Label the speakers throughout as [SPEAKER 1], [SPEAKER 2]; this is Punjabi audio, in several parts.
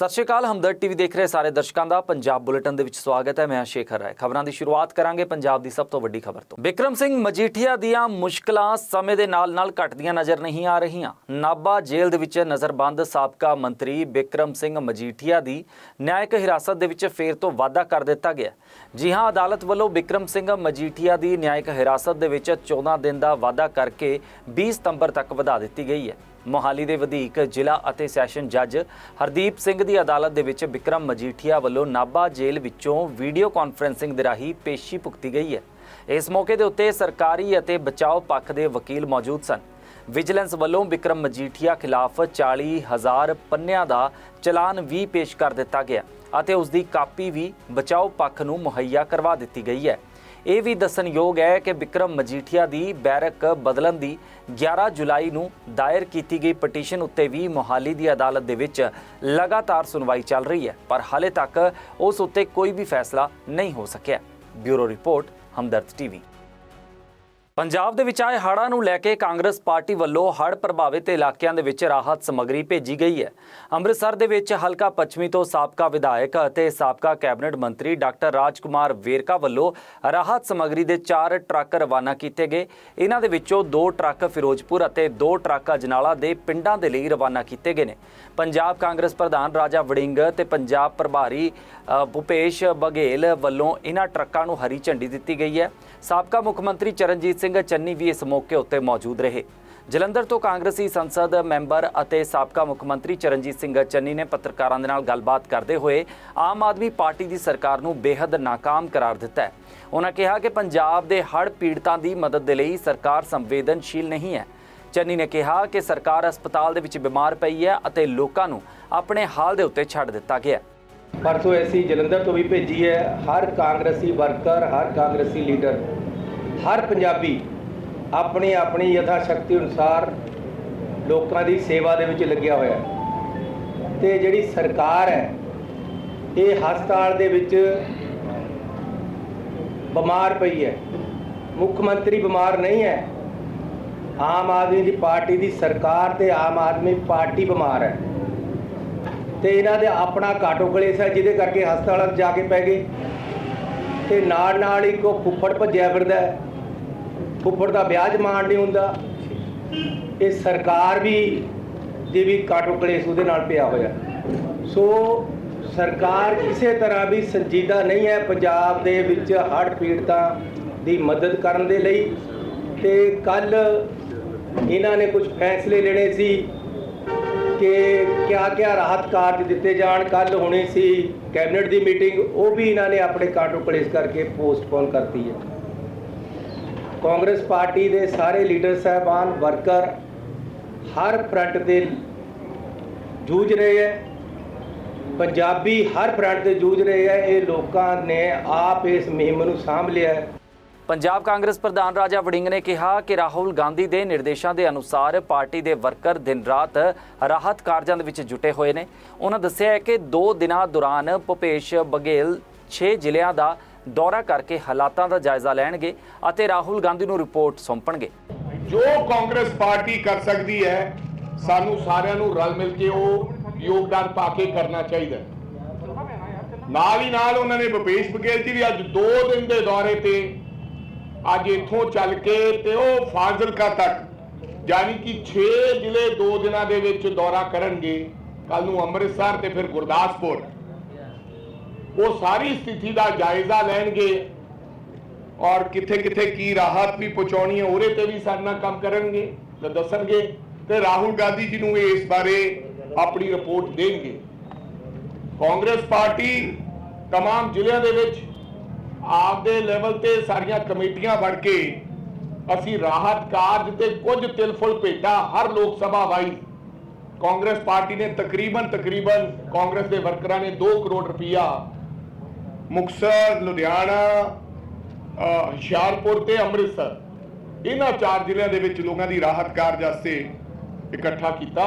[SPEAKER 1] ਸਤਿ ਸ਼੍ਰੀ ਅਕਾਲ, ਹਮਦਰਦ ਟੀਵੀ ਦੇਖ ਰਹੇ ਸਾਰੇ ਦਰਸ਼ਕਾਂ ਦਾ ਪੰਜਾਬ ਬੁਲੇਟਿਨ ਦੇ ਵਿੱਚ ਸਵਾਗਤ ਹੈ, ਮੈਂ ਸ਼ੇਖਰ ਰਾਏ। ਖਬਰਾਂ ਦੀ ਸ਼ੁਰੂਆਤ ਕਰਾਂਗੇ ਪੰਜਾਬ ਦੀ ਸਭ ਤੋਂ ਵੱਡੀ ਖਬਰ ਤੋਂ। ਵਿਕਰਮ ਸਿੰਘ ਮਜੀਠੀਆ ਦੀਆਂ ਮੁਸ਼ਕਲਾਂ ਸਮੇਂ ਦੇ ਨਾਲ-ਨਾਲ ਘਟਦੀਆਂ ਨਜ਼ਰ ਨਹੀਂ ਆ ਰਹੀਆਂ। ਨਾਭਾ ਜੇਲ੍ਹ ਦੇ ਵਿੱਚ ਨਜ਼ਰਬੰਦ ਸਾਬਕਾ ਮੰਤਰੀ ਵਿਕਰਮ ਸਿੰਘ ਮਜੀਠੀਆ ਦੀ ਨਿਆਇਕ ਹਿਰਾਸਤ ਦੇ ਵਿੱਚ ਫੇਰ ਤੋਂ ਵਾਅਦਾ ਕਰ ਦਿੱਤਾ ਗਿਆ। ਜੀ ਹਾਂ, ਅਦਾਲਤ ਵੱਲੋਂ ਵਿਕਰਮ ਸਿੰਘ ਮਜੀਠੀਆ ਦੀ ਨਿਆਇਕ ਹਿਰਾਸਤ ਦੇ ਵਿੱਚ 14 ਦਿਨ ਦਾ ਵਾਅਦਾ ਕਰਕੇ 20 ਸਤੰਬਰ ਤੱਕ ਵਧਾ ਦਿੱਤੀ ਗਈ ਹੈ। ਮੋਹਾਲੀ ਦੇ ਵਧੀਕ ਜ਼ਿਲ੍ਹਾ ਅਤੇ ਸੈਸ਼ਨ ਜੱਜ ਹਰਦੀਪ ਸਿੰਘ ਦੀ ਅਦਾਲਤ ਦੇ ਵਿੱਚ ਵਿਕਰਮ ਮਜੀਠੀਆ ਵੱਲੋਂ ਨਾਭਾ ਜੇਲ੍ਹ ਵਿੱਚੋਂ ਵੀਡੀਓ ਕਾਨਫਰੈਂਸਿੰਗ ਦੇ ਰਾਹੀਂ ਪੇਸ਼ੀ ਭੁਗਤੀ ਗਈ ਹੈ। ਇਸ ਮੌਕੇ ਦੇ ਉੱਤੇ ਸਰਕਾਰੀ ਅਤੇ ਬਚਾਓ ਪੱਖ ਦੇ ਵਕੀਲ ਮੌਜੂਦ ਸਨ। ਵਿਜੀਲੈਂਸ ਵੱਲੋਂ ਵਿਕਰਮ ਮਜੀਠੀਆ ਖਿਲਾਫ 40000 ਪੰਨਿਆਂ ਦਾ ਚਲਾਨ ਵੀ ਪੇਸ਼ ਕਰ ਦਿੱਤਾ ਗਿਆ ਅਤੇ ਉਸ ਦੀ ਕਾਪੀ ਵੀ ਬਚਾਓ ਪੱਖ ਨੂੰ ਮੁਹੱਈਆ ਕਰਵਾ ਦਿੱਤੀ ਗਈ ਹੈ। ਇਹ ਵੀ ਦੱਸਣਯੋਗ ਹੈ ਕਿ ਵਿਕਰਮ ਮਜੀਠੀਆ ਦੀ ਬੈਰਕ ਬਦਲਣ ਦੀ 11 ਜੁਲਾਈ ਨੂੰ ਦਾਇਰ ਕੀਤੀ ਗਈ ਪਟੀਸ਼ਨ ਉੱਤੇ ਵੀ ਮੋਹਾਲੀ ਦੀ ਅਦਾਲਤ ਦੇ ਵਿੱਚ ਲਗਾਤਾਰ ਸੁਣਵਾਈ ਚੱਲ ਰਹੀ ਹੈ, ਪਰ ਹਾਲੇ ਤੱਕ ਉਸ ਉੱਤੇ ਕੋਈ ਵੀ ਫੈਸਲਾ ਨਹੀਂ ਹੋ ਸਕਿਆ। Bureau report, Hamdard TV. Punjab ਦੇ ਵਿੱਚ ਆਏ ਹੜ੍ਹਾਂ ਨੂੰ ਲੈ ਕੇ ਕਾਂਗਰਸ ਪਾਰਟੀ ਵੱਲੋਂ ਹੜ੍ਹ ਪ੍ਰਭਾਵਿਤ ਇਲਾਕਿਆਂ ਦੇ ਵਿੱਚ ਰਾਹਤ ਸਮੱਗਰੀ ਭੇਜੀ ਗਈ ਹੈ। ਅੰਮ੍ਰਿਤਸਰ ਦੇ ਵਿੱਚ ਹਲਕਾ ਪੱਛਮੀ ਤੋਂ ਸਾਬਕਾ ਵਿਧਾਇਕ ਅਤੇ ਸਾਬਕਾ ਕੈਬਨਿਟ ਮੰਤਰੀ ਡਾਕਟਰ ਰਾਜਕੁਮਾਰ ਵੇਰਕਾ ਵੱਲੋਂ ਰਾਹਤ ਸਮੱਗਰੀ ਦੇ 4 ਟਰੱਕ ਰਵਾਨਾ ਕੀਤੇ ਗਏ। ਇਹਨਾਂ ਦੇ ਵਿੱਚੋਂ 2 ਟਰੱਕ ਫਿਰੋਜ਼ਪੁਰ ਅਤੇ 2 ਟਰੱਕ ਅਜਨਾਲਾ ਦੇ ਪਿੰਡਾਂ ਦੇ ਲਈ ਰਵਾਨਾ ਕੀਤੇ ਗਏ ਨੇ। ਪੰਜਾਬ ਕਾਂਗਰਸ ਪ੍ਰਧਾਨ ਰਾਜਾ ਵੜਿੰਗ ਤੇ ਪੰਜਾਬ ਪ੍ਰਭਾਰੀ ਅ, ਭੁਪੇਸ਼ ਬਘੇਲ ਵੱਲੋਂ ਇਹਨਾਂ ਟਰੱਕਾਂ ਨੂੰ ਹਰੀ ਝੰਡੀ ਦਿੱਤੀ ਗਈ ਹੈ। ਸਾਬਕਾ ਮੁੱਖ ਮੰਤਰੀ ਚਰਨਜੀਤ ਸਿੰਘ ਸਿੰਘ ਚੰਨੀ ਵੀ ਇਸ ਮੌਕੇ ਉੱਤੇ ਮੌਜੂਦ ਰਹੇ। ਜਲੰਧਰ ਤੋਂ ਕਾਂਗਰਸੀ ਸੰਸਦ ਮੈਂਬਰ ਅਤੇ ਸਾਬਕਾ ਮੁੱਖ ਮੰਤਰੀ ਚਰਨਜੀਤ ਸਿੰਘ ਚੰਨੀ ਨੇ ਪੱਤਰਕਾਰਾਂ ਦੇ ਨਾਲ ਗੱਲਬਾਤ ਕਰਦੇ ਹੋਏ ਆਮ ਆਦਮੀ ਪਾਰਟੀ ਦੀ ਸਰਕਾਰ ਨੂੰ ਬੇहद ਨਾਕਾਮ ਕਰਾਰ ਦਿੱਤਾ ਹੈ। ਉਹਨਾਂ ਕਿਹਾ ਕਿ ਪੰਜਾਬ ਦੇ ਹੜ੍ਹ ਪੀੜਤਾਂ ਦੀ ਮਦਦ ਦੇ ਲਈ ਸਰਕਾਰ ਸੰਵੇਦਨਸ਼ੀਲ ਨਹੀਂ ਹੈ। ਚੰਨੀ ਨੇ ਕਿਹਾ ਕਿ ਸਰਕਾਰ ਹਸਪਤਾਲ ਦੇ ਵਿੱਚ ਬਿਮਾਰ ਪਈ ਹੈ ਅਤੇ ਲੋਕਾਂ ਨੂੰ ਆਪਣੇ ਹਾਲ ਦੇ ਉੱਤੇ ਛੱਡ ਦਿੱਤਾ ਗਿਆ ਹੈ।
[SPEAKER 2] ਪਰਸੋਂ ਅਸੀਂ ਜਲੰਧਰ ਤੋਂ ਵੀ ਭੇਜੀ ਹੈ, ਹਰ ਕਾਂਗਰਸੀ ਵਰਕਰ, ਹਰ ਕਾਂਗਰਸੀ ਲੀਡਰ ਹਰ ਪੰਜਾਬੀ ਆਪਣੀ ਆਪਣੀ ਯਥਾ ਸ਼ਕਤੀ ਅਨੁਸਾਰ ਲੋਕਾਂ ਦੀ ਸੇਵਾ ਦੇ ਵਿੱਚ ਲੱਗਿਆ ਹੋਇਆ ਹੈ। ਤੇ ਜਿਹੜੀ ਸਰਕਾਰ ਹੈ, ਇਹ ਹਸਪਤਾਲ ਦੇ ਵਿੱਚ ਬਿਮਾਰ ਪਈ ਹੈ। ਮੁੱਖ ਮੰਤਰੀ ਬਿਮਾਰ ਨਹੀਂ ਹੈ। ਆਮ ਆਦਮੀ ਦੀ ਪਾਰਟੀ ਦੀ ਸਰਕਾਰ ਤੇ ਆਮ ਆਦਮੀ ਪਾਰਟੀ ਬਿਮਾਰ ਹੈ। ਤੇ ਇਹਨਾਂ ਦੇ ਆਪਣਾ ਕਾਟੋ ਕਲੇਸ਼ ਹੈ, ਜਿਹਦੇ ਕਰਕੇ ਹਸਪਤਾਲਾਂ 'ਚ ਜਾ ਕੇ ਪੈ ਗਏ। ਤੇ ਨਾਲ ਨਾਲ ਹੀ ਕੋ ਫੁੱਫੜ ਭੱਜਿਆ ਫਿਰਦਾ ਹੈ। ਫੁੱਫੜ ਦਾ ਵਿਆਜ ਮਾਣ ਨਹੀਂ ਹੁੰਦਾ। ਇਹ ਸਰਕਾਰ ਵੀ ਦੀ ਵੀ ਕਾਟੋ ਕਲੇਸ਼ ਉਹਦੇ ਨਾਲ ਪਿਆ ਹੋਇਆ। ਸੋ ਸਰਕਾਰ ਕਿਸੇ ਤਰ੍ਹਾਂ ਵੀ ਸੰਜੀਦਾ ਨਹੀਂ ਹੈ ਪੰਜਾਬ ਦੇ ਵਿੱਚ ਹੜ੍ਹ ਪੀੜਤਾਂ ਦੀ ਮਦਦ ਕਰਨ ਦੇ ਲਈ। ਤੇ ਕੱਲ ਇਹਨਾਂ ਨੇ ਕੁਝ ਫੈਸਲੇ ਲੈਣੇ ਸੀ ਕਿ ਕਿਆ ਕਿਆ ਰਾਹਤ ਕਾਰਜ ਦਿੱਤੇ ਜਾਣ। ਕੱਲ ਹੋਣੀ ਸੀ ਕੈਬਨਿਟ ਦੀ ਮੀਟਿੰਗ, ਉਹ ਵੀ ਇਹਨਾਂ ਨੇ ਆਪਣੇ ਕਾਟੋ ਕਲੇਸ਼ ਕਰਕੇ ਪੋਸਟਪੋਨ ਕਰਤੀ ਹੈ। ਕਾਂਗਰਸ ਪਾਰਟੀ ਦੇ ਸਾਰੇ ਲੀਡਰ ਸਾਹਿਬਾਨ, ਵਰਕਰ ਹਰ ਫਰੰਟ ਤੇ ਜੂਝ ਰਹੇ ਹੈ। ਪੰਜਾਬੀ ਹਰ ਫਰੰਟ ਤੇ ਜੂਝ ਰਹੇ ਹੈ। ਇਹ ਲੋਕਾਂ ਨੇ ਆਪ ਇਸ ਮੁਹਿੰਮ ਨੂੰ ਸਾਂਭ ਲਿਆ ਹੈ।
[SPEAKER 1] ਪੰਜਾਬ ਕਾਂਗਰਸ ਪ੍ਰਧਾਨ ਰਾਜਾ ਵੜਿੰਗ ਨੇ ਕਿਹਾ ਕਿ ਰਾਹੁਲ ਗਾਂਧੀ ਦੇ ਨਿਰਦੇਸ਼ਾਂ ਦੇ ਅਨੁਸਾਰ ਪਾਰਟੀ ਦੇ ਵਰਕਰ ਦਿਨ ਰਾਤ ਰਾਹਤ ਕਾਰਜਾਂ ਦੇ ਵਿੱਚ ਜੁਟੇ ਹੋਏ ਨੇ। ਉਹਨਾਂ ਦੱਸਿਆ ਹੈ ਕਿ 2 ਦਿਨਾਂ ਦੌਰਾਨ ਭੁਪੇਸ਼ ਬਘੇਲ 6 ਜ਼ਿਲ੍ਹਿਆਂ ਦਾ ਦੌਰਾ ਕਰਕੇ ਹਾਲਾਤਾਂ ਦਾ ਜਾਇਜ਼ਾ ਲੈਣਗੇ ਅਤੇ ਰਾਹੁਲ ਗਾਂਧੀ ਨੂੰ ਰਿਪੋਰਟ ਸੌਂਪਣਗੇ।
[SPEAKER 3] ਜੋ ਕਾਂਗਰਸ ਪਾਰਟੀ ਕਰ ਸਕਦੀ ਹੈ, ਸਾਨੂੰ ਸਾਰਿਆਂ ਨੂੰ ਰਲ ਮਿਲ ਕੇ ਉਹ ਯੋਗਦਾਨ ਪਾ ਕੇ ਕਰਨਾ ਚਾਹੀਦਾ ਨਾਲ ਹੀ ਨਾਲ ਉਹਨਾਂ ਨੇ ਭੁਪੇਸ਼ ਬਘੇਲ ਜੀ ਵੀ ਅੱਜ 2 ਦਿਨ ਦੇ ਦੌਰੇ ਤੇ ਅੱਜ ਇੱਥੋਂ ਚੱਲ ਕੇ ਤੇ ਉਹ ਫਾਜ਼ਿਲਕਾ ਤੱਕ, ਯਾਨੀ ਕਿ 6 ਜ਼ਿਲ੍ਹੇ 2 ਦਿਨਾਂ ਦੇ ਵਿੱਚ ਦੌਰਾ ਕਰਨਗੇ। ਕੱਲ ਨੂੰ ਅੰਮ੍ਰਿਤਸਰ ਤੇ ਫਿਰ ਗੁਰਦਾਸਪੁਰ। ਉਹ ਸਾਰੀ ਸਥਿਤੀ ਦਾ ਜਾਇਜ਼ਾ ਲੈਣਗੇ ਔਰ ਕਿੱਥੇ ਕਿੱਥੇ ਕੀ ਰਾਹਤ ਵੀ ਪਹੁੰਚਾਉਣੀ ਹੈ ਉਹਦੇ ਤੇ ਵੀ ਸਾਡੇ ਨਾਲ ਕੰਮ ਕਰਨਗੇ ਤੇ ਦੱਸਣਗੇ ਤੇ ਰਾਹੁਲ ਗਾਂਧੀ ਜੀ ਨੂੰ ਇਸ ਬਾਰੇ ਆਪਣੀ ਰਿਪੋਰਟ ਦੇਣਗੇ ਕਾਂਗਰਸ ਪਾਰਟੀ तमाम ਜ਼ਿਲ੍ਹਿਆਂ ਦੇ ਵਿੱਚ ਆਪਦੇ ਲੈਵਲ ਤੇ ਸਾਰੀਆਂ ਕਮੇਟੀਆਂ ਬਣ ਕੇ ਅਸੀਂ ਰਾਹਤ ਕਾਰਜ ਤੇ ਕੁਝ ਤਿਲਫੁਲ ਭੇਟਾ ਹਰ ਲੋਕ ਸਭਾ ਵਾਈ ਕਾਂਗਰਸ ਪਾਰਟੀ ਨੇ ਤਕਰੀਬਨ ਤਕਰੀਬਨ ਕਾਂਗਰਸ ਦੇ ਵਰਕਰਾਂ ਨੇ 2 ਕਰੋੜ ਰੁਪਇਆ ਮੁਕਤਸਰ, ਲੁਧਿਆਣਾ ਹੁਸ਼ਿਆਰਪੁਰ ਤੇ ਅੰਮ੍ਰਿਤਸਰ। ਇਹਨਾਂ ਚਾਰ ਜ਼ਿਲ੍ਹਿਆਂ ਦੇ ਵਿੱਚ ਲੋਕਾਂ ਦੀ ਰਾਹਤ ਕਾਰਜ ਵਾਸਤੇ ਇਕੱਠਾ ਕੀਤਾ।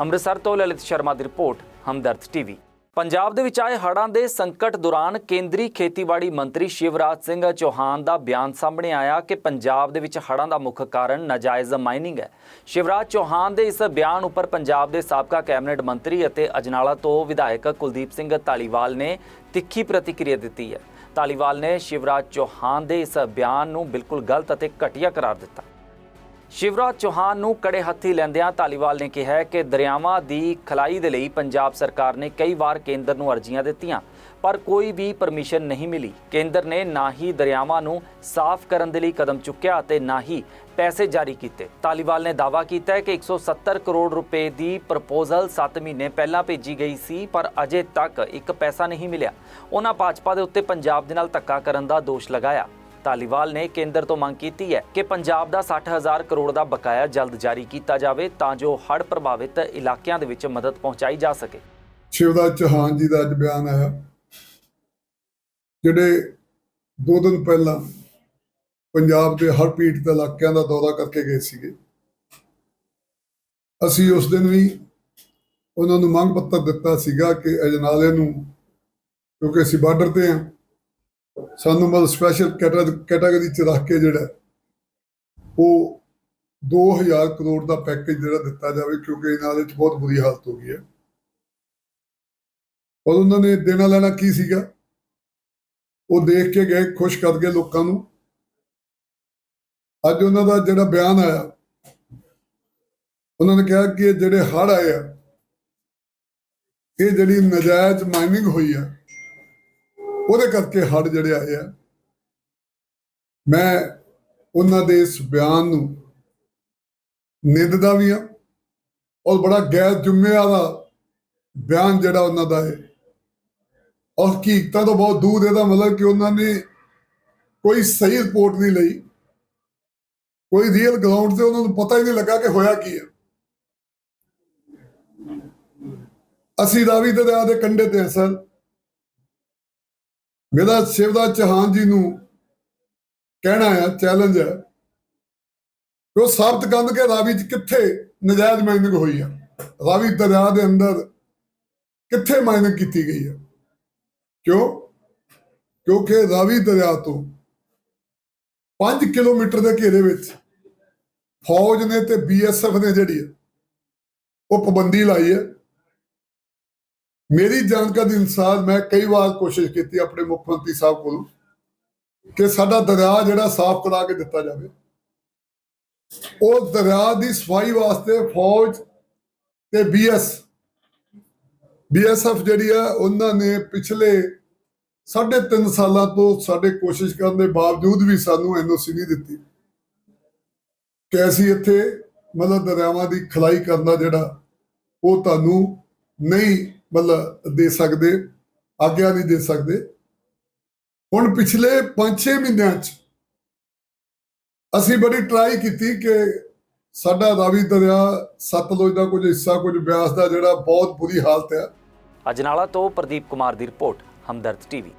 [SPEAKER 1] ਅੰਮ੍ਰਿਤਸਰ ਤੋਂ ਲਲਿਤ ਸ਼ਰਮਾ ਦੀ ਰਿਪੋਰਟ, ਹਮਦਰਦ ਟੀਵੀ। ਪੰਜਾਬ ਦੇ ਵਿੱਚ ਆਏ ਹੜ੍ਹਾਂ ਦੇ ਸੰਕਟ ਦੌਰਾਨ ਕੇਂਦਰੀ ਖੇਤੀਬਾੜੀ ਮੰਤਰੀ ਸ਼ਿਵਰਾਜ ਸਿੰਘ ਚੌਹਾਨ ਦਾ ਬਿਆਨ ਸਾਹਮਣੇ ਆਇਆ ਕਿ ਪੰਜਾਬ ਦੇ ਵਿੱਚ ਹੜ੍ਹਾਂ ਦਾ ਮੁੱਖ ਕਾਰਨ ਨਾਜਾਇਜ਼ ਮਾਈਨਿੰਗ ਹੈ। ਸ਼ਿਵਰਾਜ ਚੌਹਾਨ ਦੇ ਇਸ ਬਿਆਨ ਉੱਪਰ ਪੰਜਾਬ ਦੇ ਸਾਬਕਾ ਕੈਬਨਿਟ ਮੰਤਰੀ ਅਤੇ ਅਜਨਾਲਾ ਤੋਂ ਵਿਧਾਇਕ ਕੁਲਦੀਪ ਸਿੰਘ ਧਾਲੀਵਾਲ ਨੇ ਤਿੱਖੀ ਪ੍ਰਤੀਕਿਰਿਆ ਦਿੱਤੀ ਹੈ। ਧਾਲੀਵਾਲ ਨੇ ਸ਼ਿਵਰਾਜ ਚੌਹਾਨ ਦੇ ਇਸ ਬਿਆਨ ਨੂੰ ਬਿਲਕੁਲ ਗਲਤ ਅਤੇ ਘਟੀਆ ਕਰਾਰ ਦਿੱਤਾ। ਸ਼ਿਵਰਾਜ ਚੌਹਾਨ ਨੂੰ ਕੜੇ ਹੱਥੀ ਲੈਂਦਿਆਂ ਧਾਲੀਵਾਲ ਨੇ ਕਿਹਾ ਕਿ ਦਰਿਆਵਾਂ ਦੀ ਖਲਾਈ ਦੇ ਲਈ ਪੰਜਾਬ ਸਰਕਾਰ ਨੇ ਕਈ ਵਾਰ ਕੇਂਦਰ ਨੂੰ ਅਰਜ਼ੀਆਂ ਦਿੱਤੀਆਂ, ਪਰ ਕੋਈ ਵੀ ਪਰਮਿਸ਼ਨ ਨਹੀਂ ਮਿਲੀ। ਕੇਂਦਰ ਨੇ ਨਾ ਹੀ ਦਰਿਆਵਾਂ ਨੂੰ ਸਾਫ਼ ਕਰਨ ਦੇ ਲਈ ਕਦਮ ਚੁੱਕਿਆ ਅਤੇ ਨਾ ਹੀ ਪੈਸੇ ਜਾਰੀ ਕੀਤੇ। ਧਾਲੀਵਾਲ ਨੇ ਦਾਅਵਾ ਕੀਤਾ ਹੈ ਕਿ 170 ਕਰੋੜ ਰੁਪਏ ਦੀ ਪ੍ਰਪੋਜ਼ਲ 7 ਮਹੀਨੇ ਪਹਿਲਾਂ ਭੇਜੀ ਗਈ ਸੀ, ਪਰ ਅਜੇ ਤੱਕ ਇੱਕ ਪੈਸਾ ਨਹੀਂ ਮਿਲਿਆ। ਉਹਨਾਂ ਭਾਜਪਾ ਦੇ ਉੱਤੇ ਪੰਜਾਬ ਦੇ ਨਾਲ ਧੱਕਾ ਕਰਨ ਦਾ ਦੋਸ਼ ਲਗਾਇਆ। ਧਾਲੀਵਾਲ ਨੇ ਕੇਂਦਰ ਤੋਂ ਮੰਗ ਕੀਤੀ ਹੈ ਕਿ ਪੰਜਾਬ ਦਾ 60000 ਕਰੋੜ ਦਾ ਬਕਾਇਆ ਜਲਦ ਜਾਰੀ ਕੀਤਾ ਜਾਵੇ ਤਾਂ ਜੋ ਹੜ੍ਹ ਪ੍ਰਭਾਵਿਤ ਇਲਾਕਿਆਂ ਦੇ ਵਿੱਚ ਮਦਦ ਪਹੁੰਚਾਈ ਜਾ ਸਕੇ।
[SPEAKER 4] ਸ਼ਿਵਰਾਜ ਚੌਹਾਨ ਜੀ ਦਾ ਅੱਜ ਬਿਆਨ ਆਇਆ। ਜਿਹੜੇ ਦੋ ਦਿਨ ਪਹਿਲਾਂ ਪੰਜਾਬ ਦੇ ਹਰ ਪੀੜਤ ਇਲਾਕਿਆਂ ਦਾ ਦੌਰਾ ਕਰਕੇ ਗਏ ਸੀਗੇ, ਅਸੀਂ ਉਸ ਦਿਨ ਵੀ ਉਹਨਾਂ ਨੂੰ ਮੰਗ ਪੱਤਰ ਦਿੱਤਾ ਸੀਗਾ ਕਿ ਅਜਨਾਲੇ ਨੂੰ, ਕਿਉਂਕਿ ਅਸੀਂ ਬਾਰਡਰ ਤੇ ਹਾਂ ਸਾਨੂੰ ਮਤਲਬ ਸਪੈਸ਼ਲ ਕੈਟਾਗਰੀ ਚ ਰੱਖ ਕੇ ਜਿਹੜਾ ਉਹ 2000 ਕਰੋੜ ਦਾ ਪੈਕੇਜ ਜਿਹੜਾ ਦਿੱਤਾ ਜਾਵੇ, ਕਿਉਂਕਿ ਨਾਲੇ ਚ ਬਹੁਤ ਬੁਰੀ ਹਾਲਤ ਹੋ ਗਈ ਹੈ। ਔਰ ਉਹਨਾਂ ਨੇ ਦੇਣਾ ਲੈਣਾ ਕੀ ਸੀਗਾ? ਉਹ ਦੇਖ ਕੇ ਗਏ, ਖੁਸ਼ ਕਰ ਗਏ ਲੋਕਾਂ ਨੂੰ। ਅੱਜ ਉਹਨਾਂ ਦਾ ਜਿਹੜਾ ਬਿਆਨ ਆਇਆ, ਉਹਨਾਂ ਨੇ ਕਿਹਾ ਕਿ ਇਹ ਜਿਹੜੇ ਹੜ੍ਹ ਆਏ ਆ, ਇਹ ਜਿਹੜੀ ਨਜਾਇਜ਼ ਮਾਈਨਿੰਗ ਹੋਈ ਆ ਉਹਦੇ ਕਰਕੇ ਹੜ ਜਿਹੜੇ ਆਏ ਆ। ਮੈਂ ਉਹਨਾਂ ਦੇ ਇਸ ਬਿਆਨ ਨੂੰ ਨਿੰਦਦਾ ਵੀ ਆ ਔਰ ਬੜਾ ਗੈਰ ਜ਼ਿੰਮੇਵਾਰ ਬਿਆਨ ਜਿਹੜਾ ਉਹਨਾਂ ਦਾ ਹੈ। ਔਰ ਹਕੀਕਤਾਂ ਤੋਂ ਬਹੁਤ ਦੂਰ ਇਹਦਾ ਮਤਲਬ ਕਿ ਉਹਨਾਂ ਨੇ ਕੋਈ ਸਹੀ ਰਿਪੋਰਟ ਨਹੀਂ ਲਈ। ਕੋਈ ਰੀਅਲ ਗਰਾਊਂਡ ਤੇ ਉਹਨਾਂ ਨੂੰ ਪਤਾ ਹੀ ਨਹੀਂ ਲੱਗਾ ਕਿ ਹੋਇਆ ਕੀ ਹੈ ਅਸੀਂ ਰਾਵੀ ਦਰਿਆ ਦੇ ਕੰਢੇ ਤੇ ਸਰ। ਮੇਰਾ ਸ਼ਿਵਰਾਜ ਚੌਹਾਨ ਜੀ ਨੂੰ ਕਹਿਣਾ ਹੈ ਚੈਲੰਜ ਹੈ ਕਿ ਉਹ ਸਾਬਤ ਕਰਨ ਕਿ ਰਾਵੀ ਚ ਕਿੱਥੇ ਨਜਾਇਜ਼ ਮਾਈਨਿੰਗ ਹੋਈ ਆ? ਰਾਵੀ ਦਰਿਆ ਦੇ ਅੰਦਰ ਕਿੱਥੇ ਮਾਈਨਿੰਗ ਕੀਤੀ ਗਈ ਹੈ ਕਿਉਂ? ਕਿਉਂਕਿ ਰਾਵੀ ਦਰਿਆ ਤੋਂ 5 ਕਿਲੋਮੀਟਰ ਦੇ ਘੇਰੇ ਵਿੱਚ ਫੌਜ ਨੇ ਤੇ ਬੀਐਸਐਫ ਨੇ ਜਿਹੜੀ ਹੈ ਉਹ ਪਾਬੰਦੀ ਲਾਈ ਹੈ ਮੇਰੀ ਜਾਣਕਾਰੀ ਅਨੁਸਾਰ ਮੈਂ ਕਈ ਵਾਰ ਕੋਸ਼ਿਸ਼ ਕੀਤੀ ਆਪਣੇ ਮੁੱਖ ਮੰਤਰੀ ਸਾਹਿਬ ਕੋਲ ਕਿ ਸਾਡਾ ਦਰਿਆ ਜਿਹੜਾ ਸਾਫ਼ ਕਰਾ ਕੇ ਦਿੱਤਾ ਜਾਵੇ। ਉਹ ਦਰਿਆ ਦੀ ਸਫ਼ਾਈ ਵਾਸਤੇ ਫੌਜ ਤੇ ਬੀਐਸ ਬੀਐਸਐਫ ਜਿਹੜੀ ਆ, ਉਹਨਾਂ ਨੇ ਪਿਛਲੇ ਸਾਢੇ ਤਿੰਨ ਸਾਲਾਂ ਤੋਂ ਸਾਡੇ ਕੋਸ਼ਿਸ਼ ਕਰਨ ਦੇ ਬਾਵਜੂਦ ਵੀ ਸਾਨੂੰ ਐਨਓਸੀ ਨਹੀਂ ਦਿੱਤੀ ਕਿ ਅਸੀਂ ਇੱਥੇ ਮਤਲਬ ਦਰਿਆਵਾਂ ਦੀ ਖਲਾਈ ਕਰਨਾ ਜਿਹੜਾ ਉਹ ਤੁਹਾਨੂੰ ਨਹੀਂ ਮਤਲਬ ਦੇ ਸਕਦੇ, ਆਗਿਆ ਨਹੀਂ ਦੇ ਸਕਦੇ। ਹੁਣ ਪਿਛਲੇ 5-6 ਮਹੀਨਿਆਂ 'ਚ ਅਸੀਂ ਬੜੀ ਟਰਾਈ ਕੀਤੀ ਕਿ ਸਾਡਾ ਰਾਵੀ ਦਰਿਆ, ਸਤਲੁਜ ਦਾ ਕੁਝ ਹਿੱਸਾ, ਕੁਝ ਬਿਆਸ ਦਾ ਜਿਹੜਾ ਬਹੁਤ ਬੁਰੀ ਹਾਲਤ ਹੈ।
[SPEAKER 1] ਅਜਨਾਲਾ ਤੋਂ ਪ੍ਰਦੀਪ ਕੁਮਾਰ ਦੀ ਰਿਪੋਰਟ, ਹਮਦਰਦ ਟੀਵੀ।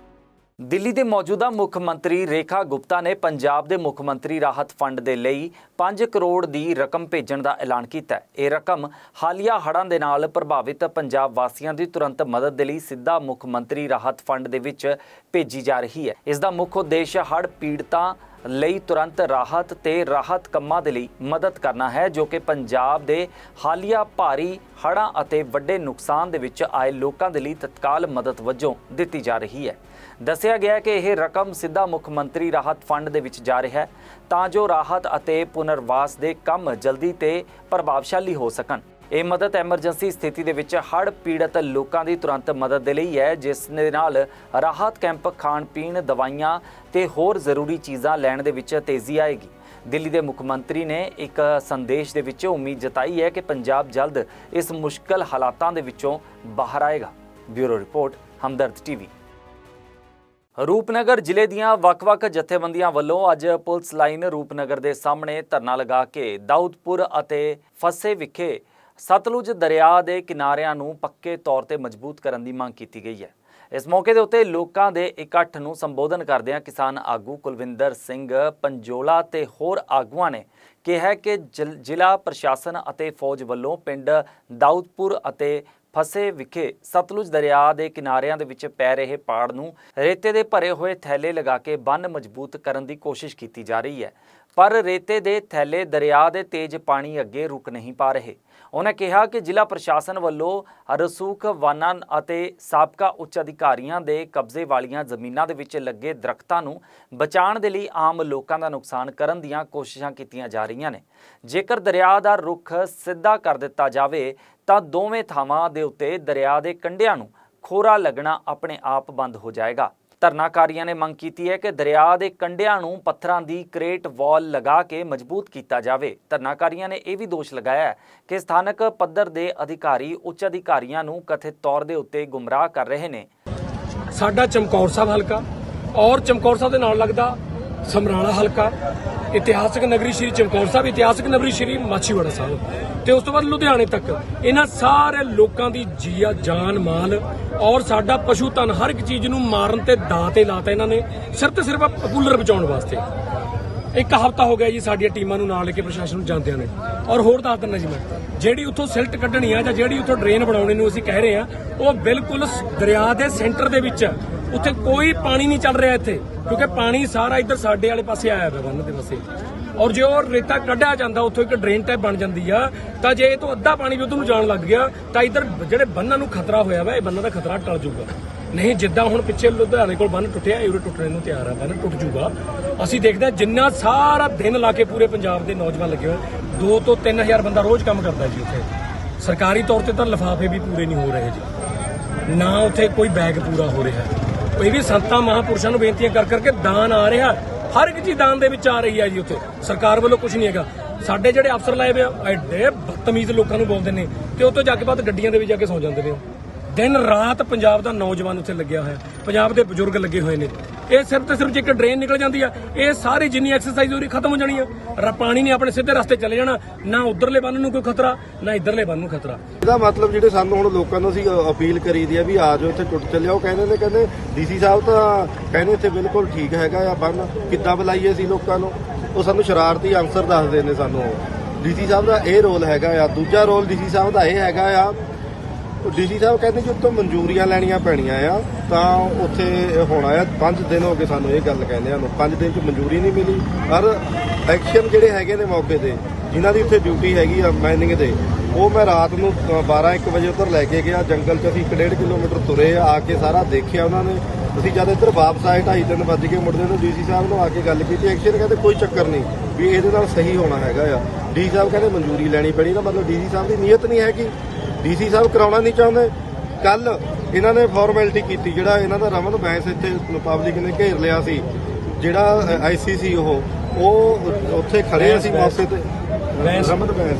[SPEAKER 1] ਦਿੱਲੀ ਦੇ ਮੌਜੂਦਾ ਮੁੱਖ ਮੰਤਰੀ ਰੇਖਾ ਗੁਪਤਾ ਨੇ ਪੰਜਾਬ ਦੇ ਮੁੱਖ ਮੰਤਰੀ ਰਾਹਤ ਫੰਡ ਦੇ ਲਈ 5 ਕਰੋੜ ਦੀ ਰਕਮ ਭੇਜਣ ਦਾ ਐਲਾਨ ਕੀਤਾ ਹੈ। ਇਹ ਰਕਮ ਹਾਲੀਆ ਹੜ੍ਹਾਂ ਦੇ ਨਾਲ ਪ੍ਰਭਾਵਿਤ ਪੰਜਾਬ ਵਾਸੀਆਂ ਦੀ ਤੁਰੰਤ ਮਦਦ ਦੇ ਲਈ ਸਿੱਧਾ ਮੁੱਖ ਮੰਤਰੀ ਰਾਹਤ ਫੰਡ ਦੇ ਵਿੱਚ ਭੇਜੀ ਜਾ ਰਹੀ ਹੈ। ਇਸ ਦਾ ਮੁੱਖ ਉਦੇਸ਼ ਹੜ੍ਹ ਪੀੜਤਾਂ ਲਈ ਤੁਰੰਤ ਰਾਹਤ ਤੇ ਰਾਹਤ ਕੰਮਾਂ ਦੇ ਲਈ ਮਦਦ ਕਰਨਾ ਹੈ, ਜੋ ਕਿ ਪੰਜਾਬ ਦੇ ਹਾਲੀਆ ਭਾਰੀ ਹੜ੍ਹਾਂ ਅਤੇ ਵੱਡੇ ਨੁਕਸਾਨ ਦੇ ਵਿੱਚ ਆਏ ਲੋਕਾਂ ਦੇ ਲਈ ਤਤਕਾਲ ਮਦਦ ਵਜੋਂ ਦਿੱਤੀ ਜਾ ਰਹੀ ਹੈ। ਦੱਸਿਆ ਗਿਆ ਹੈ ਕਿ ਇਹ ਰਕਮ ਸਿੱਧਾ ਮੁੱਖ ਮੰਤਰੀ ਰਾਹਤ ਫੰਡ ਦੇ ਵਿੱਚ ਜਾ ਰਿਹਾ ਹੈ, ਤਾਂ ਜੋ ਰਾਹਤ ਅਤੇ ਪੁਨਰਵਾਸ ਦੇ ਕੰਮ ਜਲਦੀ ਤੇ ਪ੍ਰਭਾਵਸ਼ਾਲੀ ਹੋ ਸਕਣ। ਇਹ ਮਦਦ ਐਮਰਜੈਂਸੀ ਸਥਿਤੀ ਦੇ ਵਿੱਚ ਹੜ੍ਹ ਪੀੜਤ ਲੋਕਾਂ ਦੀ ਤੁਰੰਤ ਮਦਦ ਦੇ ਲਈ ਹੈ, ਜਿਸ ਦੇ ਨਾਲ ਰਾਹਤ ਕੈਂਪ, ਖਾਣ ਪੀਣ, ਦਵਾਈਆਂ ਤੇ ਹੋਰ ਜ਼ਰੂਰੀ ਚੀਜ਼ਾਂ ਲੈਣ ਦੇ ਵਿੱਚ ਤੇਜ਼ੀ ਆਏਗੀ। ਦਿੱਲੀ ਦੇ ਮੁੱਖ ਮੰਤਰੀ ਨੇ ਇੱਕ ਸੰਦੇਸ਼ ਦੇ ਵਿੱਚ ਉਮੀਦ ਜਤਾਈ ਹੈ ਕਿ ਪੰਜਾਬ ਜਲਦ ਇਸ ਮੁਸ਼ਕਲ ਹਾਲਾਤਾਂ ਦੇ ਵਿੱਚੋਂ ਬਾਹਰ ਆਏਗਾ। Bureau report, Hamdard TV. Rupnagar ਜ਼ਿਲ੍ਹੇ ਦੀਆਂ ਵੱਖ-ਵੱਖ ਜਥੇਬੰਦੀਆਂ ਵੱਲੋਂ ਅੱਜ ਪੁਲਿਸ ਲਾਈਨ ਰੂਪਨਗਰ ਦੇ ਸਾਹਮਣੇ ਧਰਨਾ ਲਗਾ ਕੇ ਦਾਊਦਪੁਰ ਅਤੇ ਫਸੇ ਵਿਖੇ ਸਤਲੁਜ ਦਰਿਆ ਦੇ ਕਿਨਾਰਿਆਂ ਨੂੰ ਪੱਕੇ ਤੌਰ ਤੇ ਮਜ਼ਬੂਤ ਕਰਨ ਦੀ ਮੰਗ ਕੀਤੀ ਗਈ ਹੈ। ਇਸ ਮੌਕੇ ਦੇ ਉੱਤੇ ਲੋਕਾਂ ਦੇ ਇਕੱਠ ਨੂੰ ਸੰਬੋਧਨ ਕਰਦਿਆਂ ਕਿਸਾਨ ਆਗੂ ਕੁਲਵਿੰਦਰ ਸਿੰਘ ਪੰਜੋਲਾ ਤੇ ਹੋਰ ਆਗੂਆਂ ਨੇ ਕਿਹਾ ਕਿ ਜ਼ਿਲ- ਜ਼ਿਲ੍ਹਾ ਪ੍ਰਸ਼ਾਸਨ ਅਤੇ ਫੌਜ ਵੱਲੋਂ ਪਿੰਡ ਦਾਊਦਪੁਰ ਅਤੇ ਫਸੇ ਵਿਖੇ ਸਤਲੁਜ ਦਰਿਆ ਦੇ ਕਿਨਾਰਿਆਂ ਦੇ ਵਿੱਚ ਪੈ ਰਹੇ ਪਾੜ ਨੂੰ ਰੇਤੇ ਦੇ ਭਰੇ ਹੋਏ ਥੈਲੇ ਲਗਾ ਕੇ ਬੰਨ ਮਜ਼ਬੂਤ ਕਰਨ ਦੀ ਕੋਸ਼ਿਸ਼ ਕੀਤੀ ਜਾ ਰਹੀ ਹੈ। ਪਰ ਰੇਤੇ ਦੇ ਥੈਲੇ ਦਰਿਆ ਦੇ ਤੇਜ਼ ਪਾਣੀ ਅੱਗੇ ਰੁਕ ਨਹੀਂ ਪਾ ਰਹੇ। ਉਹਨਾਂ ਕਿਹਾ ਕਿ ਜ਼ਿਲ੍ਹਾ ਪ੍ਰਸ਼ਾਸਨ ਵੱਲੋਂ ਰਸੂਖ ਵਾਨਾਂ ਅਤੇ ਸਾਬਕਾ ਉੱਚ ਅਧਿਕਾਰੀਆਂ ਦੇ ਕਬਜ਼ੇ ਵਾਲੀਆਂ ਜ਼ਮੀਨਾਂ ਦੇ ਵਿੱਚ ਲੱਗੇ ਦਰਖਤਾਂ ਨੂੰ ਬਚਾਉਣ ਦੇ ਲਈ ਆਮ ਲੋਕਾਂ ਦਾ ਨੁਕਸਾਨ ਕਰਨ ਦੀਆਂ ਕੋਸ਼ਿਸ਼ਾਂ ਕੀਤੀਆਂ ਜਾ ਰਹੀਆਂ ਨੇ। ਜੇਕਰ ਦਰਿਆ ਦਾ ਰੁਖ ਸਿੱਧਾ ਕਰ ਦਿੱਤਾ ਜਾਵੇ ਤਾਂ ਦੋਵੇਂ ਥਾਵਾਂ ਦੇ ਉੱਤੇ ਦਰਿਆ ਦੇ ਕੰਢਿਆਂ ਨੂੰ ਖੋਰਾ ਲੱਗਣਾ ਆਪਣੇ ਆਪ ਬੰਦ ਹੋ ਜਾਏਗਾ। ਧਰਨਾਕਾਰੀਆਂ ਨੇ ਮੰਗ ਕੀਤੀ ਹੈ ਕਿ ਦਰਿਆ ਦੇ ਕੰਢਿਆਂ ਨੂੰ ਪੱਥਰਾਂ ਦੀ ਕ੍ਰੇਟ ਵਾਲ ਲਗਾ ਕੇ ਮਜ਼ਬੂਤ ਕੀਤਾ ਜਾਵੇ। ਧਰਨਾਕਾਰੀਆਂ ਨੇ ਇਹ ਵੀ ਦੋਸ਼ ਲਗਾਇਆ ਕਿ ਸਥਾਨਕ ਪੱਧਰ ਦੇ ਅਧਿਕਾਰੀ, ਉੱਚ ਅਧਿਕਾਰੀਆਂ ਨੂੰ ਕਥਿਤ ਤੌਰ ਦੇ ਉੱਤੇ ਗੁੰਮਰਾਹ ਕਰ ਰਹੇ ਨੇ।
[SPEAKER 5] ਸਾਡਾ ਚਮਕੌਰ ਸਾਹਿਬ ਹਲਕਾ ਔਰ ਚਮਕੌਰ ਸਾਹਿਬ ਦੇ ਨਾਲ ਲੱਗਦਾ ਸਮਰਾਲਾ ਹਲਕਾ, ਇਤਿਹਾਸਕ ਨਗਰੀ ਸ਼੍ਰੀ ਚਮਕੌਰ ਸਾਹਿਬ, ਇਤਿਹਾਸਕ ਨਗਰੀ ਸ਼੍ਰੀ ਮਾਛੀਵਾੜਾ ਸਾਹਿਬ। ਤੇ ਉਸ ਤੋਂ ਬਾਅਦ ਲੁਧਿਆਣੇ ਤੱਕ। ਇਹਨਾਂ ਸਾਰੇ ਲੋਕਾਂ ਦੀ ਜੀਆ ਜਾਨ ਮਾਲ ਔਰ ਸਾਡਾ ਪਸ਼ੂ ਧਨ ਹਰ ਇੱਕ ਚੀਜ਼ ਨੂੰ ਮਾਰਨ ਤੇ ਦਾਅ ਤੇ ਲਾਤਾ ਇਹਨਾਂ ਨੇ, ਸਿਰਫ ਤੇ ਸਿਰਫ ਪਪੂਲਰ ਬਚਾਉਣ ਵਾਸਤੇ। ਇੱਕ ਹਫਤਾ ਹੋ ਗਿਆ ਜੀ ਸਾਡੀਆਂ ਟੀਮਾਂ ਨੂੰ ਨਾਲ ਲੈ ਕੇ ਪ੍ਰਸ਼ਾਸਨ ਨੂੰ ਜਾਂਦਿਆਂ ਨੇ। ਔਰ ਹੋਰ ਦੱਸ ਦਿੰਦਾ ਜੀ ਮੈਂ, ਜਿਹੜੀ ਉੱਥੋਂ ਸਿਲਟ ਕੱਢਣੀ ਆ ਜਾਂ ਜਿਹੜੀ ਉੱਥੋਂ ਡਰੇਨ ਬਣਾਉਣੇ ਨੂੰ ਅਸੀਂ ਕਹਿ ਰਹੇ ਆ, ਉਹ ਬਿਲਕੁਲ ਦਰਿਆ ਦੇ ਸੈਂਟਰ ਦੇ ਵਿੱਚ ਉੱਥੇ ਕੋਈ ਪਾਣੀ ਨਹੀਂ ਚੱਲ ਰਿਹਾ ਇੱਥੇ, ਕਿਉਂਕਿ ਪਾਣੀ ਸਾਰਾ ਇੱਧਰ ਸਾਡੇ ਵਾਲੇ ਪਾਸੇ ਆਇਆ ਹੋਇਆ ਬੰਨ ਦੇ ਪਾਸੇ। ਔਰ ਜੇ ਉਹ ਰੇਤਾ ਕੱਢਿਆ ਜਾਂਦਾ, ਉੱਥੋਂ ਇੱਕ ਡਰੇਨ ਟਾਈਪ ਬਣ ਜਾਂਦੀ ਆ, ਤਾਂ ਜੇ ਇਹ ਤੋਂ ਅੱਧਾ ਪਾਣੀ ਵੀ ਉੱਧਰ ਨੂੰ ਜਾਣ ਲੱਗ ਗਿਆ, ਤਾਂ ਇੱਧਰ ਜਿਹੜੇ ਬੰਨਾਂ ਨੂੰ ਖਤਰਾ ਹੋਇਆ ਵਾ, ਇਹ ਬੰਨਾਂ ਦਾ ਖਤਰਾ ਟਲ ਜਾਊਗਾ। ਨਹੀਂ, ਜਿੱਦਾਂ ਹੁਣ ਪਿੱਛੇ ਲੁਧਿਆਣੇ ਕੋਲ ਬੰਨ ਟੁੱਟਿਆ, ਇਹ ਟੁੱਟਣ ਨੂੰ ਤਿਆਰ ਆ, ਬੰਨ ਟੁੱਟ ਜਾਊਗਾ। ਅਸੀਂ ਦੇਖਦੇ ਹਾਂ ਜਿੰਨਾ ਸਾਰਾ ਦਿਨ ਲਾ ਕੇ ਪੂਰੇ ਪੰਜਾਬ ਦੇ ਨੌਜਵਾਨ ਲੱਗੇ ਹੋਏ 2 ਤੋਂ 3000 ਬੰਦਾ ਰੋਜ਼ ਕੰਮ ਕਰਦਾ ਜੀ ਉੱਥੇ। ਸਰਕਾਰੀ ਤੌਰ ਤੇ ਤਾਂ ਲਿਫਾਫੇ ਵੀ ਪੂਰੇ ਨਹੀਂ ਹੋ ਰਹੇ ਜੀ। ਨਾ ਉੱਥੇ ਕੋਈ ਬੈਗ ਪੂਰਾ ਹੋ ਰਿਹਾ। ਇਹ ਵੀ ਸੰਤਾਂ, ਮਹਾਪੁਰਸ਼ਾਂ ਨੂੰ ਬੇਨਤੀਆਂ ਕਰ ਕਰਕੇ ਦਾਨ ਆ ਰਿਹਾ। ਹਰ ਇੱਕ ਚੀਜ਼ ਦਾਨ ਦੇ ਵਿੱਚ ਆ ਰਹੀ ਹੈ ਜੀ ਉੱਥੇ। ਸਰਕਾਰ ਵੱਲੋਂ ਕੁਝ ਨਹੀਂ ਹੈਗਾ। ਸਾਡੇ ਜਿਹੜੇ ਅਫਸਰ ਲਾਏ ਹੋਏ ਆ ਐਡੇ ਬਦਤਮੀਜ਼ ਲੋਕਾਂ ਨੂੰ ਬੋਲਦੇ ਨੇ ਤੇ ਉਹ ਜਾ ਕੇ ਬਾਅਦ ਗੱਡੀਆਂ ਦੇ ਵਿੱਚ ਜਾ ਕੇ ਸੌ ਜਾਂਦੇ ਨੇ। ਦਿਨ ਰਾਤ ਪੰਜਾਬ ਦਾ ਨੌਜਵਾਨ ਉੱਥੇ ਲੱਗਿਆ ਹੋਇਆ। ਪੰਜਾਬ ਦੇ ਬਜ਼ੁਰਗ ਲੱਗੇ ਹੋਏ ਨੇ। ਇਹ ਸਿਰਫ ਤੇ ਸਿਰਫ ਜੇ ਇੱਕ ਡਰੇਨ ਨਿਕਲ ਜਾਂਦੀ ਆ, ਇਹ ਸਾਰੀ ਜਿੰਨੀ ਐਕਸਰਸਾਈਜ਼ ਹੋਰੀ ਖਤਮ ਹੋ ਜਾਣੀ ਆ। ਪਾਣੀ ਨੇ ਆਪਣੇ ਸਿੱਧੇ ਰਸਤੇ ਚਲੇ ਜਾਣਾ, ਨਾ ਉਧਰਲੇ ਬੰਨ ਨੂੰ ਕੋਈ ਖਤਰਾ, ਨਾ ਇਧਰਲੇ ਬੰਨ ਨੂੰ ਖਤਰਾ।
[SPEAKER 6] ਇਹਦਾ ਮਤਲਬ ਜਿਹੜੇ ਸਾਨੂੰ ਹੁਣ ਲੋਕਾਂ ਨੂੰ ਅਸੀਂ ਅਪੀਲ ਕਰੀ ਦੀ ਆ ਵੀ ਆ ਜਾਓ, ਇੱਥੇ ਟੁੱਟ ਚੱਲਿਆ ਕਹਿੰਦੇ ਨੇ, ਕਹਿੰਦੇ ਡੀਸੀ ਸਾਹਿਬ ਤਾਂ ਕਹਿੰਦੇ ਇੱਥੇ ਬਿਲਕੁਲ ਠੀਕ ਹੈਗਾ ਆ ਬੰਨ, ਕਿੱਦਾਂ ਬੁਲਾਈਏ ਅਸੀਂ ਲੋਕਾਂ ਨੂੰ? ਉਹ ਸਾਨੂੰ ਸ਼ਰਾਰਤੀ ਅਨਸਰ ਦੱਸਦੇ ਨੇ ਸਾਨੂੰ ਡੀਸੀ ਸਾਹਿਬ ਦਾ ਇਹ ਰੋਲ ਹੈਗਾ ਆ। ਦੂਜਾ ਰੋਲ ਡੀਸੀ ਸਾਹਿਬ ਦਾ ਇਹ ਹੈਗਾ ਆ ਡੀਸੀ ਸਾਹਿਬ ਕਹਿੰਦੇ ਜੀ ਉੱਤੋਂ ਮਨਜ਼ੂਰੀਆਂ ਲੈਣੀਆਂ ਪੈਣੀਆਂ ਆ, ਤਾਂ ਉੱਥੇ ਹੋਣਾ ਆ। 5 ਦਿਨ ਹੋ ਗਏ ਸਾਨੂੰ ਇਹ ਗੱਲ ਕਹਿੰਦੇ ਆ ਨੂੰ। 5 ਦਿਨ ਚ ਮਨਜ਼ੂਰੀ ਨਹੀਂ ਮਿਲੀ। ਪਰ ਐਕਸ਼ਨ ਜਿਹੜੇ ਹੈਗੇ ਨੇ ਮੌਕੇ ਤੇ, ਜਿਨ੍ਹਾਂ ਦੀ ਉੱਥੇ ਡਿਊਟੀ ਹੈਗੀ ਆ ਮਾਈਨਿੰਗ ਦੇ ਉਹ ਮੈਂ ਰਾਤ ਨੂੰ 12 1 ਵਜੇ ਉੱਧਰ ਲੈ ਕੇ ਗਿਆ। ਜੰਗਲ 'ਚ ਅਸੀਂ 1.5 ਕਿਲੋਮੀਟਰ ਤੁਰੇ ਆ ਕੇ ਸਾਰਾ ਦੇਖਿਆ ਉਹਨਾਂ ਨੇ। ਅਸੀਂ ਜਦ ਇੱਧਰ ਵਾਪਸ ਆਏ 2:30 3 ਵੱਜ ਕੇ ਮੁੜਦੇ ਨੂੰ ਡੀਸੀ ਸਾਹਿਬ ਨੂੰ ਆ ਕੇ ਗੱਲ ਕੀਤੀ। ਐਕਸ਼ਨ ਕਹਿੰਦੇ ਕੋਈ ਚੱਕਰ ਨਹੀਂ ਵੀ ਇਹਦੇ ਨਾਲ ਸਹੀ ਹੋਣਾ ਹੈਗਾ ਆ। ਡੀ ਸਾਹਿਬ ਕਹਿੰਦੇ ਮਨਜ਼ੂਰੀ ਲੈਣੀ ਪੈਣੀ ਨਾ ਮਤਲਬ ਡੀਸੀ ਸਾਹਿਬ ਦੀ ਨੀਅਤ ਨਹੀਂ ਹੈਗੀ। ਡੀਸੀ ਸਾਹਿਬ ਕਰਾਉਣਾ ਨਹੀਂ ਚਾਹੁੰਦੇ। ਕੱਲ ਇਹਨਾਂ ਨੇ ਫਾਰਮੈਲਿਟੀ ਕੀਤੀ ਜਿਹੜਾ ਇਹਨਾਂ ਦਾ ਰਮਨ ਬੈਂਸ ਇੱਥੇ ਪਬਲਿਕ ਨੇ ਘੇਰ ਲਿਆ ਸੀ। ਜਿਹੜਾ ਆਈਸੀਸੀ ਉਹ ਉਹ ਉੱਥੇ ਖੜੇ ਅਸੀਂ ਮੌਕੇ ਤੇ। ਰਮਨ ਬੈਂਸ।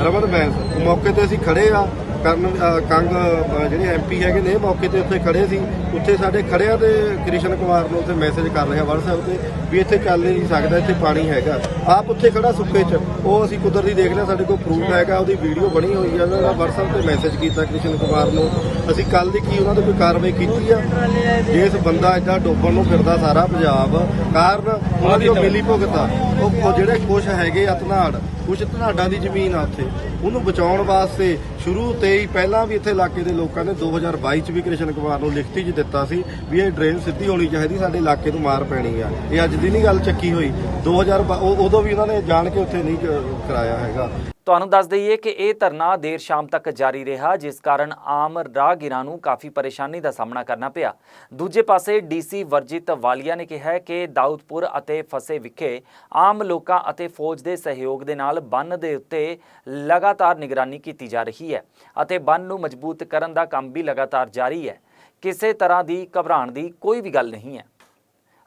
[SPEAKER 6] ਰਮਨ ਬੈਂਸ। ਮੌਕੇ ਤੇ ਅਸੀਂ ਖੜੇ ਆ। ਕਰਨ ਕੰਗ ਅ, ਜਿਹੜੇ ਐਮਪੀ ਹੈਗੇ ਨੇ ਮੌਕੇ ਤੇ ਉੱਥੇ ਖੜੇ ਸੀ। ਉੱਥੇ ਸਾਡੇ ਖੜਿਆ ਤੇ ਕ੍ਰਿਸ਼ਨ ਕੁਮਾਰ ਨੂੰ ਉੱਥੇ ਮੈਸੇਜ ਕਰ ਰਿਹਾ WhatsApp ਤੇ ਵੀ ਇੱਥੇ ਚੱਲ ਨਹੀਂ ਸਕਦਾ ਇੱਥੇ ਪਾਣੀ ਹੈਗਾ। ਆਪ ਉੱਥੇ ਖੜਾ ਸੁੱਕੇ 'ਚ। ਉਹ ਅਸੀਂ ਕੁਦਰਤੀ ਦੇਖ ਲਿਆ ਸਾਡੇ ਕੋਲ ਪ੍ਰੂਫ ਹੈਗਾ ਉਹਦੀ ਵੀਡੀਓ ਬਣੀ ਹੋਈ ਆ ਉਹਨਾਂ ਦਾ WhatsApp ਤੇ ਮੈਸੇਜ ਕੀਤਾ ਕ੍ਰਿਸ਼ਨ ਕੁਮਾਰ ਨੂੰ। ਅਸੀਂ ਕੱਲ ਦੀ ਕੀ ਉਹਨਾਂ ਤੇ ਕੋਈ ਕਾਰਵਾਈ ਕੀਤੀ ਆ? ਜਿਸ ਬੰਦਾ ਇੱਦਾਂ ਡੋਬਣ ਨੂੰ ਫਿਰਦਾ ਸਾਰਾ ਪੰਜਾਬ ਕਾਰਨ ਉਹਨਾਂ ਦੀ ਉਹ ਮਿਲੀ ਭੁਗਤ ਆ। ਉਹ ਜਿਹੜੇ ਕੁਛ ਹੈਗੇ ਆ ਧਨਾੜ ਕੁਛ ਧਨਾੜਾਂ ਦੀ ਜ਼ਮੀਨ ਆ ਉੱਥੇ। ਉਹਨੂੰ ਬਚਾਉਣ ਵਾਸਤੇ ਸ਼ੁਰੂ ਤੇ ਹੀ ਪਹਿਲਾਂ ਵੀ ਇੱਥੇ ਇਲਾਕੇ ਦੇ ਲੋਕਾਂ ਨੇ 2022 ਚ ਵੀ ਕ੍ਰਿਸ਼ਨ ਕੁਮਾਰ ਨੂੰ ਲਿਖਤੀ 'ਚ ਦਿੱਤਾ ਸੀ ਵੀ ਇਹ ਡਰੇਨ ਸਿੱਧੀ ਹੋਣੀ ਚਾਹੀਦੀ, ਸਾਡੇ ਇਲਾਕੇ ਨੂੰ ਮਾਰ ਪੈਣੀ ਆ। ਇਹ ਅੱਜ ਦੀ ਨਹੀਂ ਗੱਲ ਚੱਕੀ ਹੋਈ। 2000 ਉਦੋਂ ਵੀ ਉਹਨਾਂ ਨੇ ਜਾਣ ਕੇ ਉੱਥੇ ਨਹੀਂ ਕਰਾਇਆ ਹੈਗਾ।
[SPEAKER 1] ਤੁਹਾਨੂੰ ਦੱਸ ਦਈਏ ਕਿ ਇਹ ਧਰਨਾ ਦੇਰ ਸ਼ਾਮ ਤੱਕ ਜਾਰੀ ਰਿਹਾ, ਜਿਸ ਕਾਰਨ ਆਮ ਰਾਹਗੀਰਾਂ ਨੂੰ ਕਾਫੀ ਪਰੇਸ਼ਾਨੀ ਦਾ ਸਾਹਮਣਾ ਕਰਨਾ ਪਿਆ। ਦੂਜੇ ਪਾਸੇ ਡੀਸੀ ਵਰਜਿਤ ਵਾਲੀਆ ਨੇ ਕਿਹਾ ਕਿ ਦਾਊਦਪੁਰ ਅਤੇ ਫਸੇ ਵਿਖੇ ਆਮ ਲੋਕਾਂ ਅਤੇ ਫੌਜ ਦੇ ਸਹਿਯੋਗ ਦੇ ਨਾਲ ਬੰਨ ਦੇ ਉੱਤੇ ਲਗਾਤਾਰ ਨਿਗਰਾਨੀ ਕੀਤੀ ਜਾ ਰਹੀ ਹੈ ਅਤੇ ਬੰਨ ਨੂੰ ਮਜ਼ਬੂਤ ਕਰਨ ਦਾ ਕੰਮ ਵੀ ਲਗਾਤਾਰ ਜਾਰੀ ਹੈ। ਕਿਸੇ ਤਰ੍ਹਾਂ ਦੀ ਘਬਰਾਉਣ ਦੀ ਕੋਈ ਵੀ ਗੱਲ ਨਹੀਂ ਹੈ।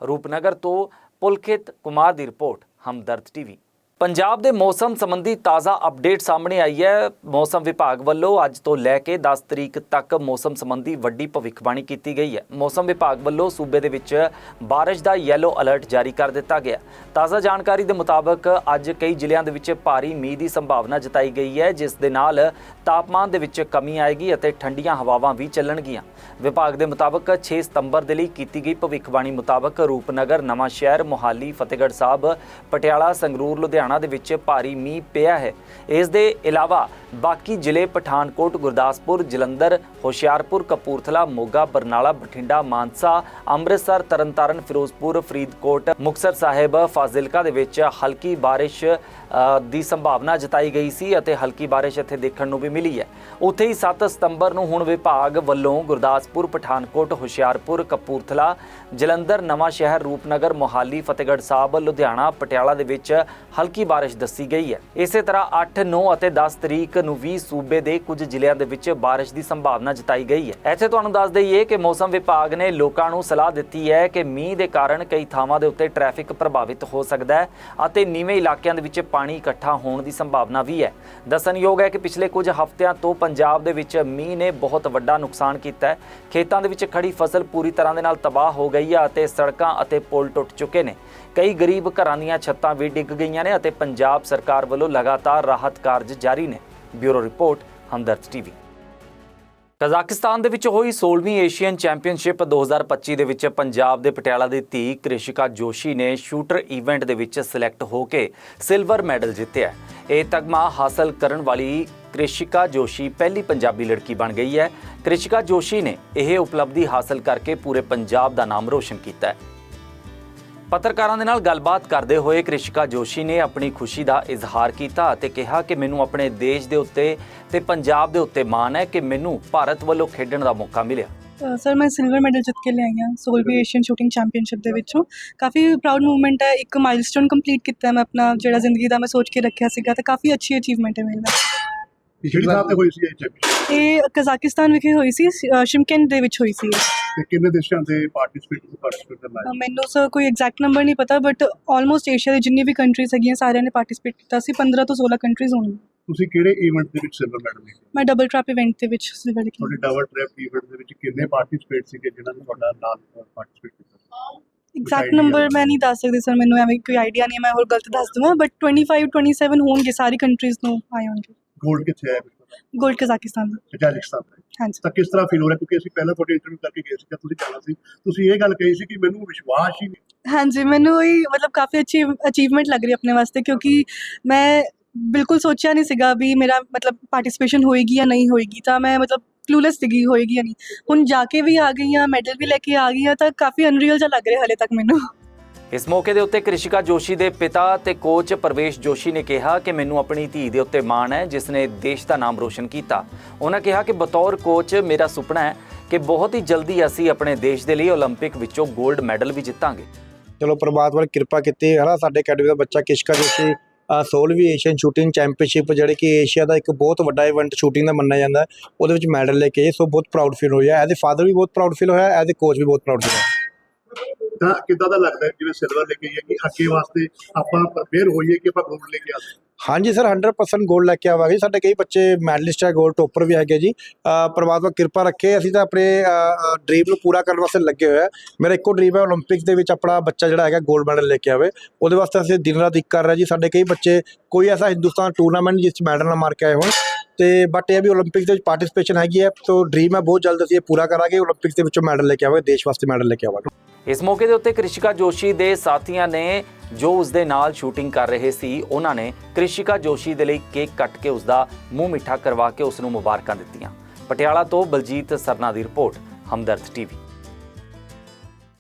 [SPEAKER 1] ਰੂਪਨਗਰ ਤੋਂ ਪੁਲਖਿਤ ਕੁਮਾਰ ਦੀ ਰਿਪੋਰਟ, ਹਮਦਰਦ ਟੀਵੀ। ਪੰਜਾਬ ਦੇ ਮੌਸਮ ਸੰਬੰਧੀ ਤਾਜ਼ਾ ਅਪਡੇਟ ਸਾਹਮਣੇ ਆਈ ਹੈ। ਮੌਸਮ ਵਿਭਾਗ ਵੱਲੋਂ ਅੱਜ ਤੋਂ ਲੈ ਕੇ 10 ਤਰੀਕ ਤੱਕ ਮੌਸਮ ਸੰਬੰਧੀ ਵੱਡੀ ਭਵਿੱਖਬਾਣੀ ਕੀਤੀ ਗਈ ਹੈ। ਮੌਸਮ ਵਿਭਾਗ ਵੱਲੋਂ ਸੂਬੇ ਦੇ ਵਿੱਚ ਬਾਰਿਸ਼ ਦਾ ਯੈਲੋ ਅਲਰਟ ਜਾਰੀ ਕਰ ਦਿੱਤਾ ਗਿਆ। ਤਾਜ਼ਾ ਜਾਣਕਾਰੀ ਦੇ ਮੁਤਾਬਕ ਅੱਜ ਕਈ ਜ਼ਿਲ੍ਹਿਆਂ ਦੇ ਵਿੱਚ ਭਾਰੀ ਮੀਂਹ ਦੀ ਸੰਭਾਵਨਾ ਜਤਾਈ ਗਈ ਹੈ, ਜਿਸ ਦੇ ਨਾਲ ਤਾਪਮਾਨ ਦੇ ਵਿੱਚ ਕਮੀ ਆਏਗੀ ਅਤੇ ਠੰਡੀਆਂ ਹਵਾਵਾਂ ਵੀ ਚੱਲਣਗੀਆਂ। ਵਿਭਾਗ ਦੇ ਮੁਤਾਬਕ 6 ਸਤੰਬਰ ਦੇ ਲਈ ਕੀਤੀ ਗਈ ਭਵਿੱਖਬਾਣੀ ਮੁਤਾਬਕ ਰੂਪਨਗਰ ਨਵਾਂ ਸ਼ਹਿਰ ਮੋਹਾਲੀ, ਫਤਿਹਗੜ੍ਹ ਸਾਹਿਬ, ਪਟਿਆਲਾ, ਸੰਗਰੂਰ, ਲੁਧਿਆਣਾ ਲੁਧਿਆਣਾ ਦੇ ਵਿੱਚ ਭਾਰੀ ਮੀਂਹ ਪਿਆ ਹੈ। ਇਸ ਦੇ ਇਲਾਵਾ ਬਾਕੀ ਜ਼ਿਲ੍ਹੇ ਪਠਾਨਕੋਟ, ਗੁਰਦਾਸਪੁਰ, ਜਲੰਧਰ, ਹੁਸ਼ਿਆਰਪੁਰ, ਕਪੂਰਥਲਾ, ਮੋਗਾ, ਬਰਨਾਲਾ, ਬਠਿੰਡਾ, ਮਾਨਸਾ, ਅੰਮ੍ਰਿਤਸਰ, ਤਰਨਤਾਰਨ, ਫਿਰੋਜ਼ਪੁਰ, ਫਰੀਦਕੋਟ, ਮੁਕਤਸਰ ਸਾਹਿਬ, ਫਾਜ਼ਿਲਕਾ ਦੇ ਵਿੱਚ ਹਲਕੀ ਬਾਰਿਸ਼ ਦੀ ਸੰਭਾਵਨਾ ਜਤਾਈ ਗਈ ਸੀ ਅਤੇ ਹਲਕੀ ਬਾਰਿਸ਼ ਇੱਥੇ ਦੇਖਣ ਨੂੰ ਵੀ ਮਿਲੀ ਹੈ। ਉੱਥੇ ਹੀ 7 ਸਤੰਬਰ ਨੂੰ ਹੁਣ ਵਿਭਾਗ ਵੱਲੋਂ ਗੁਰਦਾਸਪੁਰ, ਪਠਾਨਕੋਟ, ਹੁਸ਼ਿਆਰਪੁਰ, ਕਪੂਰਥਲਾ, ਜਲੰਧਰ ਨਵਾਂ ਸ਼ਹਿਰ ਰੂਪਨਗਰ, ਮੋਹਾਲੀ, ਫਤਿਹਗੜ੍ਹ ਸਾਹਿਬ, ਲੁਧਿਆਣਾ, ਪਟਿਆਲਾ ਦੇ ਵਿੱਚ ਹਲਕੀ ਬਾਰਿਸ਼ ਦੱਸੀ ਗਈ ਹੈ। ਇਸੇ ਤਰ੍ਹਾਂ 8 9 ਅਤੇ 10 ਤਰੀਕ ਨੂੰ ਵੀ ਸੂਬੇ ਦੇ ਕੁਝ ਜ਼ਿਲ੍ਹਿਆਂ ਦੇ ਵਿੱਚ ਬਾਰਿਸ਼ ਦੀ ਸੰਭਾਵਨਾ ਜਤਾਈ ਗਈ ਹੈ। ਇੱਥੇ ਤੁਹਾਨੂੰ ਦੱਸ ਦਈਏ ਕਿ ਮੌਸਮ ਵਿਭਾਗ ਨੇ ਲੋਕਾਂ ਨੂੰ ਸਲਾਹ ਦਿੱਤੀ ਹੈ ਕਿ ਮੀਂਹ ਦੇ ਕਾਰਨ ਕਈ ਥਾਵਾਂ ਦੇ ਉੱਤੇ ਟ੍ਰੈਫਿਕ ਪ੍ਰਭਾਵਿਤ ਹੋ ਸਕਦਾ ਹੈ ਅਤੇ ਨੀਵੇਂ ਇਲਾਕਿਆਂ ਦੇ ਵਿੱਚ ਪਾਣੀ ਇਕੱਠਾ ਹੋਣ ਦੀ ਸੰਭਾਵਨਾ ਵੀ ਹੈ। ਦੱਸਣਯੋਗ ਹੈ ਕਿ ਪਿਛਲੇ ਕੁਝ ਹਫ਼ਤਿਆਂ ਤੋਂ ਪੰਜਾਬ ਦੇ ਵਿੱਚ ਮੀਂਹ ਨੇ ਬਹੁਤ ਵੱਡਾ ਨੁਕਸਾਨ ਕੀਤਾ ਹੈ। ਖੇਤਾਂ ਦੇ ਵਿੱਚ ਖੜੀ ਫਸਲ ਪੂਰੀ ਤਰ੍ਹਾਂ ਦੇ ਨਾਲ ਤਬਾਹ ਹੋ ਗਈ ਹੈ ਅਤੇ ਸੜਕਾਂ ਅਤੇ ਪੁਲ ਟੁੱਟ ਚੁੱਕੇ ਨੇ। ਕਈ ਗਰੀਬ ਘਰਾਂ ਦੀਆਂ ਛੱਤਾਂ ਵੀ ਡਿੱਗ ਗਈਆਂ ਨੇ ਅਤੇ ਪੰਜਾਬ ਸਰਕਾਰ ਵੱਲੋਂ ਲਗਾਤਾਰ ਰਾਹਤ ਕਾਰਜ ਜਾਰੀ ਨੇ। Bureau report Hamdard TV. Kazakhstan ਦੇ ਵਿੱਚ ਹੋਈ 16ਵੀਂ ਏਸ਼ੀਅਨ ਚੈਂਪੀਅਨਸ਼ਿਪ 2025 ਦੇ ਵਿੱਚ ਪੰਜਾਬ ਦੇ ਪਟਿਆਲਾ ਦੀ ਧੀ ਕ੍ਰਿਸ਼ਿਕਾ ਜੋਸ਼ੀ ਨੇ ਸ਼ੂਟਰ ਇਵੈਂਟ ਦੇ ਵਿੱਚ ਸਿਲੈਕਟ ਹੋ ਕੇ ਸਿਲਵਰ ਮੈਡਲ ਜਿੱਤਿਆ ਇਹ ਤਗਮਾ ਹਾਸਲ ਕਰਨ ਵਾਲੀ ਕ੍ਰਿਸ਼ਿਕਾ ਜੋਸ਼ੀ ਪਹਿਲੀ ਪੰਜਾਬੀ ਲੜਕੀ ਬਣ ਗਈ ਹੈ। ਕ੍ਰਿਸ਼ਿਕਾ ਜੋਸ਼ੀ ਨੇ ਇਹ ਉਪਲਬਧੀ ਹਾਸਲ ਕਰਕੇ ਪੂਰੇ ਪੰਜਾਬ ਦਾ ਨਾਮ ਰੋਸ਼ਨ ਕੀਤਾ ਹੈ। ਪੱਤਰਕਾਰਾਂ ਦੇ ਨਾਲ ਗੱਲਬਾਤ ਕਰਦੇ ਹੋਏ ਕ੍ਰਿਸ਼ਿਕਾ ਜੋਸ਼ੀ ਨੇ ਆਪਣੀ ਖੁਸ਼ੀ ਦਾ ਇਜ਼ਹਾਰ ਕੀਤਾ ਅਤੇ ਕਿਹਾ ਕਿ ਮੈਨੂੰ ਆਪਣੇ ਦੇਸ਼ ਦੇ ਉੱਤੇ ਤੇ ਪੰਜਾਬ ਦੇ ਉੱਤੇ ਮਾਣ ਹੈ ਕਿ ਮੈਨੂੰ ਭਾਰਤ ਵੱਲੋਂ ਖੇਡਣ ਦਾ ਮੌਕਾ ਮਿਲਿਆ।
[SPEAKER 7] ਸਰ, ਮੈਂ ਸਿਲਵਰ ਮੈਡਲ ਜਿੱਤ ਕੇ ਲਿਆਈ ਹਾਂ 16ਵੀਂ ਏਸ਼ੀਅਨ ਸ਼ੂਟਿੰਗ ਚੈਂਪੀਅਨਸ਼ਿਪ ਦੇ ਵਿੱਚੋਂ। ਕਾਫੀ ਪ੍ਰਾਊਡ ਮੂਵਮੈਂਟ ਹੈ, ਇੱਕ ਮਾਈਲਸਟੋਨ ਕੰਪਲੀਟ ਕੀਤਾ ਮੈਂ ਆਪਣਾ ਜਿਹੜਾ ਜ਼ਿੰਦਗੀ ਦਾ ਮੈਂ ਸੋਚ ਕੇ ਰੱਖਿਆ ਸੀਗਾ ਤੇ ਕਾਫੀ ਅੱਛੀ ਅਚੀਵਮੈਂਟ ਹੈ ਮੇਰੇ ਨਾਲ
[SPEAKER 8] ਪਿਛਲੀ ਸਾਲ ਤੇ ਹੋਈ ਸੀ ਇਹ ਚੈਂਪੀਅਨਸ਼ਿਪ?
[SPEAKER 7] ਇਹ ਕਜ਼ਾਕਿਸਤਾਨ ਵਿਖੇ ਹੋਈ ਸੀ ਅ, ਸ਼ਿਮਕੈਨ ਦੇ ਵਿੱਚ ਹੋਈ ਸੀ
[SPEAKER 8] ਤੇ ਕਿੰਨੇ ਦੇਸ਼ਾਂ ਦੇ ਪਾਰਟਿਸਿਪੇਟ ਪਾਰਟਿਸਿਪੇਟ ਕਰਨਾ
[SPEAKER 7] ਅ, ਮੈਨੂੰ ਸਰ ਕੋਈ ਐਗਜ਼ੈਕਟ ਨੰਬਰ ਨਹੀਂ ਪਤਾ ਬਟ ਆਲਮੋਸਟ ਏਸ਼ੀਆ ਦੀ ਜਿੰਨੀ ਵੀ ਕੰਟਰੀਜ਼ ਹੈਗੀਆਂ ਸਾਰਿਆਂ ਨੇ ਪਾਰਟਿਸਿਪੇਟ ਕੀਤਾ ਸੀ 15 ਤੋਂ 16 ਕੰਟਰੀਜ਼ ਹੋਣਗੀਆਂ।
[SPEAKER 8] ਤੁਸੀਂ ਕਿਹੜੇ ਇਵੈਂਟ ਦੇ ਵਿੱਚ ਸਿਲਵਰ ਮੈਡਲ ਲਿਆ
[SPEAKER 7] ਮੈਂ ਡਬਲ ਟਰੈਪ ਇਵੈਂਟ ਦੇ ਵਿੱਚ ਸਿਲਵਰ
[SPEAKER 8] ਤੁਹਾਡੇ ਡਬਲ ਟ੍ਰੈਪ ਇਵੈਂਟ ਦੇ ਵਿੱਚ ਕਿੰਨੇ ਪਾਰਟਿਸਿਪੇਟ ਸੀਗੇ ਜਿਨ੍ਹਾਂ ਨੇ ਤੁਹਾਡਾ ਨਾਮ ਪਾਰਟਿਸਿਪੇਟ ਕੀਤਾ?
[SPEAKER 7] Exact
[SPEAKER 8] idea number?
[SPEAKER 7] ਮੈਂ ਨਹੀਂ ਦੱਸ ਸਕਦੀ ਸਰ ਮੈਨੂੰ ਐਵੇਂ ਕੋਈ ਆਈਡੀਆ ਨਹੀਂ ਹੈ ਮੈਂ ਹੋਰ ਗਲਤ ਦੱਸ ਦਵਾਂ ਬਟ 25 27 ਹੋਣਗੇ ਸਾਰੀ ਕੰਟਰੀਜ਼ ਨੂੰ ਆਏ ਹੋਣਗੇ।
[SPEAKER 8] ਗੋਲਡ ਕਿੱਥੇ ਆਇਆ
[SPEAKER 7] ਗੋਲਡ ਕਜ਼ਾਕਿਸਤਾਨ ਦਾ।
[SPEAKER 8] ਕਜ਼ਾਕਿਸਤਾਨ ਦਾ।
[SPEAKER 7] ਹਾਂਜੀ।
[SPEAKER 8] ਤਾਂ ਕਿਸ ਤਰ੍ਹਾਂ ਫੀਲ ਹੋ ਰਿਹਾ ਕਿਉਂਕਿ ਅਸੀਂ ਪਹਿਲਾਂ ਤੁਹਾਡੇ ਇੰਟਰਵਿਊ ਕਰਕੇ ਗਏ ਸੀ ਜਦ ਤੁਸੀਂ ਜਾਣਾ ਸੀ ਤੁਸੀਂ ਇਹ ਗੱਲ ਕਹੀ ਸੀ ਕਿ ਮੈਨੂੰ ਵਿਸ਼ਵਾਸ ਹੀ ਨਹੀਂ।
[SPEAKER 7] ਹਾਂਜੀ ਮੈਨੂੰ ਇਹ ਮਤਲਬ ਕਾਫੀ ਅੱਛੀ ਅਚੀਵਮੈਂਟ ਲੱਗ ਰਹੀ ਆਪਣੇ ਵਾਸਤੇ ਕਿਉਂਕਿ ਮੈਂ ਬਿਲਕੁਲ ਸੋਚਿਆ ਨਹੀਂ ਸੀਗਾ ਵੀ ਮੇਰਾ ਮਤਲਬ ਪਾਰਟਿਸਿਪੇਸ਼ਨ ਹੋਏਗੀ ਜਾਂ ਨਹੀਂ ਹੋਏਗੀ ਤਾਂ ਮੈਂ ਮਤਲਬ ਕਲੂਲੈਸ ਸੀਗੀ ਹੋਏਗੀ ਜਾਂ ਨਹੀਂ। ਹੁਣ ਜਾ ਕੇ ਵੀ ਆ ਗਈ ਹਾਂ ਮੈਡਲ ਵੀ ਲੈ ਕੇ ਆ ਗਈ ਹਾਂ ਤਾਂ ਕਾਫੀ ਅਨਰੀਅਲ ਜਿਹਾ ਲੱਗ ਰਿਹਾ ਹਲੇ ਤੱਕ ਮੈਨੂੰ।
[SPEAKER 1] ਇਸ ਮੌਕੇ ਦੇ ਉੱਤੇ ਕ੍ਰਿਸ਼ਿਕਾ ਜੋਸ਼ੀ ਦੇ ਪਿਤਾ ਤੇ ਕੋਚ ਪਰਵੇਸ਼ ਜੋਸ਼ੀ ਨੇ ਕਿਹਾ ਕਿ ਮੈਨੂੰ ਆਪਣੀ ਧੀ ਦੇ ਉੱਤੇ ਮਾਣ ਹੈ, ਜਿਸ ਨੇ ਦੇਸ਼ ਦਾ ਨਾਮ ਰੋਸ਼ਨ ਕੀਤਾ। ਉਹਨਾਂ ਕਿਹਾ ਕਿ ਬਤੌਰ ਕੋਚ ਮੇਰਾ ਸੁਪਨਾ ਹੈ ਕਿ ਬਹੁਤ ਹੀ ਜਲਦੀ ਅਸੀਂ ਆਪਣੇ ਦੇਸ਼ ਦੇ ਲਈ 올림픽 ਵਿੱਚੋਂ 골ਡ ਮੈਡਲ ਵੀ ਜਿੱਤਾਂਗੇ।
[SPEAKER 9] ਚਲੋ ਪ੍ਰਮਾਤਮਾ ਨੇ ਕਿਰਪਾ ਕੀਤੀ ਹੈ ਨਾ, ਸਾਡੇ ਅਕੈਡਮੀ ਦਾ ਬੱਚਾ ਕਿਸ਼ਕਾ ਜੋਸ਼ੀ ਸੋਲਵੀ ਏਸ਼ੀਅਨ ਸ਼ੂਟਿੰਗ ਚੈਂਪੀਅਨਸ਼ਿਪ ਜਿਹੜੇ ਕਿ ਏਸ਼ੀਆ ਦਾ ਇੱਕ ਬਹੁਤ ਵੱਡਾ ਇਵੈਂਟ ਸ਼ੂਟਿੰਗ ਦਾ ਮੰਨਿਆ ਜਾਂਦਾ ਉਹਦੇ ਵਿੱਚ ਮੈਡਲ ਲੈ ਕੇ ਸੋ ਬਹੁਤ ਪ੍ਰਾਊਡ ਫੀਲ ਹੋਇਆ ਐਜ਼ ਅ ਫਾਦਰ ਵੀ ਬਹੁਤ ਪ੍ਰਾਊਡ ਫੀਲ ਹੋਇਆ ਐਜ਼ ਅ ਕੋਚ ਵੀ ਬਹੁਤ ਪ੍ਰਾਊਡ ਫੀਲ ਹੋਇਆ।
[SPEAKER 8] ਤਾਂ ਕਿਦਾਂ ਦਾ ਲੱਗਦਾ ਜਿਵੇਂ ਸਿਲਵਰ ਲੈ ਕੇ ਕਿ ਅੱਗੇ ਵਾਸਤੇ ਆਪਾਂ ਪ੍ਰਪੇਅਰ ਹੋਈਏ ਕਿ ਆਪਾਂ ਗੋਲਡ ਲੈ ਕੇ ਆ
[SPEAKER 9] ਹਾਂਜੀ ਸਰ 100% ਗੋਲਡ ਲੈ ਕੇ ਆਵਾਂਗੇ। ਸਾਡੇ ਕਈ ਬੱਚੇ ਮੈਡਲਿਸਟ ਹੈ ਗੋਲਡ ਟੋਪਰ ਵੀ ਹੈਗੇ ਜੀ। ਪ੍ਰਮਾਤਮਾ ਕਿਰਪਾ ਰੱਖੇ, ਅਸੀਂ ਤਾਂ ਆਪਣੇ ਡ੍ਰੀਮ ਨੂੰ ਪੂਰਾ ਕਰਨ ਵਾਸਤੇ ਲੱਗੇ ਹੋਏ ਆ। ਮੇਰਾ ਇੱਕੋ ਡ੍ਰੀਮ ਹੈ 올림픽ਸ ਦੇ ਵਿੱਚ ਆਪਣਾ ਬੱਚਾ ਜਿਹੜਾ ਹੈਗਾ ਗੋਲਡ ਮੈਡਲ ਲੈ ਕੇ ਆਵੇ। ਉਹਦੇ ਵਾਸਤੇ ਅਸੀਂ ਦਿਨ ਰਾਤ ਇੱਕ ਕਰ ਰਹੇ ਜੀ। ਸਾਡੇ ਕਈ ਬੱਚੇ, ਕੋਈ ਐਸਾ ਹਿੰਦੁਸਤਾਨ ਟੂਰਨਾਮੈਂਟ ਜਿਸ ਚ ਮੈਡਲ ਨਾ ਮਾਰ ਕੇ ਆਏ ਹੋਣ। ਤੇ ਬਟ ਇਹ ਵੀ 올림픽ਸ ਦੇ ਵਿੱਚ ਪਾਰਟਿਸਿਪੇਸ਼ਨ ਹੈਗੀ ਹੈ। ਸੋ ਡ੍ਰੀਮ ਹੈ, ਬਹੁਤ ਜਲਦ ਅਸੀਂ ਇਹ ਪੂਰਾ ਕਰਾਂਗੇ। 올림픽ਸ ਦੇ ਵਿੱਚੋਂ ਮੈਡਲ ਲੈ ਕੇ ਆਵਾਂਗੇ, ਦੇਸ਼ ਵਾਸਤੇ ਮੈਡਲ ਲੈ ਕੇ ਆਵਾਂਗੇ।
[SPEAKER 1] ਇਸ ਮੌਕੇ ਦੇ ਉੱਤੇ ਕ੍ਰਿਸ਼ਿਕਾ ਜੋਸ਼ੀ ਦੇ ਸਾਥੀਆਂ ਨੇ ਜੋ ਉਸ ਦੇ ਨਾਲ ਸ਼ੂਟਿੰਗ ਕਰ ਰਹੇ ਸੀ, ਉਹਨਾਂ ਨੇ ਕ੍ਰਿਸ਼ਿਕਾ ਜੋਸ਼ੀ ਦੇ ਲਈ ਕੇਕ ਕੱਟ ਕੇ ਉਸ ਦਾ ਮੂੰਹ ਮਿੱਠਾ ਕਰਵਾ ਕੇ ਉਸ ਨੂੰ ਮੁਬਾਰਕਾਂ ਦਿੱਤੀਆਂ। ਪਟਿਆਲਾ ਤੋਂ ਬਲਜੀਤ ਸਰਨਾ ਦੀ ਰਿਪੋਰਟ, ਹਮਦਰਦ ਟੀਵੀ।